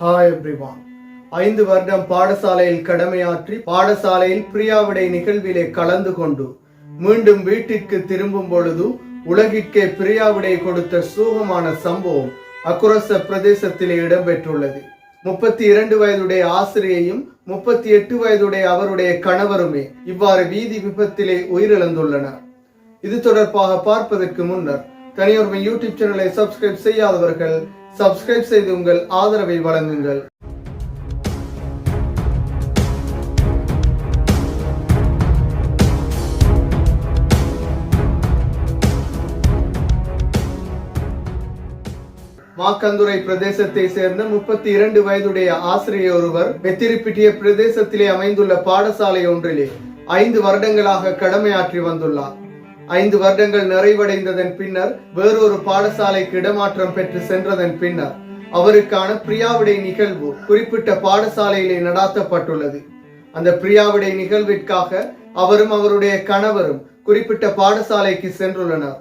Hi everyone ஐந்து வருடம் பாடசாலையில் கடமையாற்றி பாடசாலையில் பிரியாவிடை நிகழ்விலே கலந்து கொண்டு மீண்டும் வீட்டிற்கு திரும்பும் பொழுது உலகிற்கே பிரியாவிடை கொடுத்த சூகமான சம்பவம் அக்குரச பிரதேசத்திலே இடம்பெற்றுள்ளது. முப்பத்தி இரண்டு வயதுடைய ஆசிரியையும் முப்பத்தி எட்டு வயதுடைய அவருடைய கணவருமே இவ்வாறு வீதி விபத்திலே உயிரிழந்துள்ளனர். இது தொடர்பாக பார்ப்பதற்கு முன்னர் தனியொருமை யூடியூப் சேனலை சப்ஸ்கிரைப் செய்யாதவர்கள் சப்ஸ்கிரைப் செய்து உங்கள் ஆதரவை வழங்குங்கள். மாக்கந்துரை பிரதேசத்தை சேர்ந்த முப்பத்தி இரண்டு வயதுடைய ஆசிரியர் ஒருவர் வெத்திரிப்பிட்டிய பிரதேசத்திலே அமைந்துள்ள பாடசாலை ஒன்றிலே ஐந்து வருடங்களாக கடமையாற்றி வந்துள்ளார். ஐந்து வருடங்கள் நிறைவடைந்ததன் பின்னர் வேறொரு பாடசாலைக்கு இடமாற்றம் பெற்று சென்றதன் பின்னர் அவருக்கான பிரியாவிடை நிகழ்வு குறிப்பிட்ட பாடசாலையிலே நடாத்தப்பட்டுள்ளது. அந்த பிரியாவிடை நிகழ்விற்காக அவரும் அவருடைய கணவரும் குறிப்பிட்ட பாடசாலைக்கு சென்றுள்ளனர்.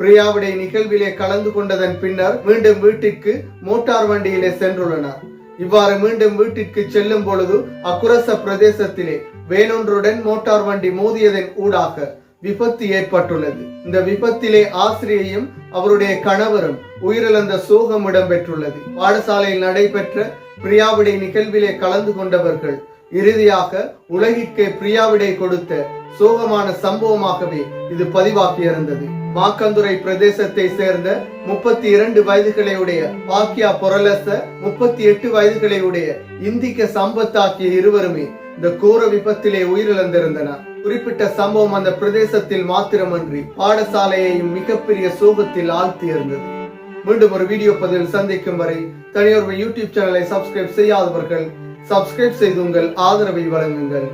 பிரியாவிடை நிகழ்விலே கலந்து கொண்டதன் பின்னர் மீண்டும் வீட்டிற்கு மோட்டார் வண்டியிலே சென்றுள்ளனர். இவ்வாறு மீண்டும் வீட்டிற்கு செல்லும் பொழுது அக்குரச பிரதேசத்திலே வேலொன்றுடன் மோட்டார் வண்டி மோதியதன் ஊடாக விபத்து ஏற்பட்டுள்ளது. இந்த விபத்திலே ஆசிரியையும் அவருடைய கணவரும் உயிரிழந்த சோகம் இடம்பெற்றுள்ளது. பாடசாலையில் நடைபெற்ற பிரியாவிடை நிகழ்விலே கலந்து கொண்டவர்கள் இறுதியாக உலகிற்கே பிரியாவிடை கொடுத்த சோகமான சம்பவமாகவே இது பதிவாகியிருந்தது. மாக்கந்துரை பிரதேசத்தை சேர்ந்த முப்பத்தி இரண்டு வயதுகளையுடைய பாக்கியா பொரலச முப்பத்தி எட்டு வயதுகளையுடைய இந்திக்க சம்பத் ஆகிய இருவருமே இந்த கோர விபத்திலே உயிரிழந்திருந்தனர். குறிப்பிட்ட சம்பவம் அந்த பிரதேசத்தில் மாத்திரமன்றி பாடசாலையையும் மிகப்பெரிய சோகத்தில் ஆழ்த்தியிருந்தது. மீண்டும் ஒரு வீடியோ பதிவில் சந்திக்கும் வரை தனியொரு யூடியூப் சேனலை சப்ஸ்கிரைப் செய்யாதவர்கள் சப்ஸ்கிரைப் செய்து உங்கள் ஆதரவை வழங்குங்கள்.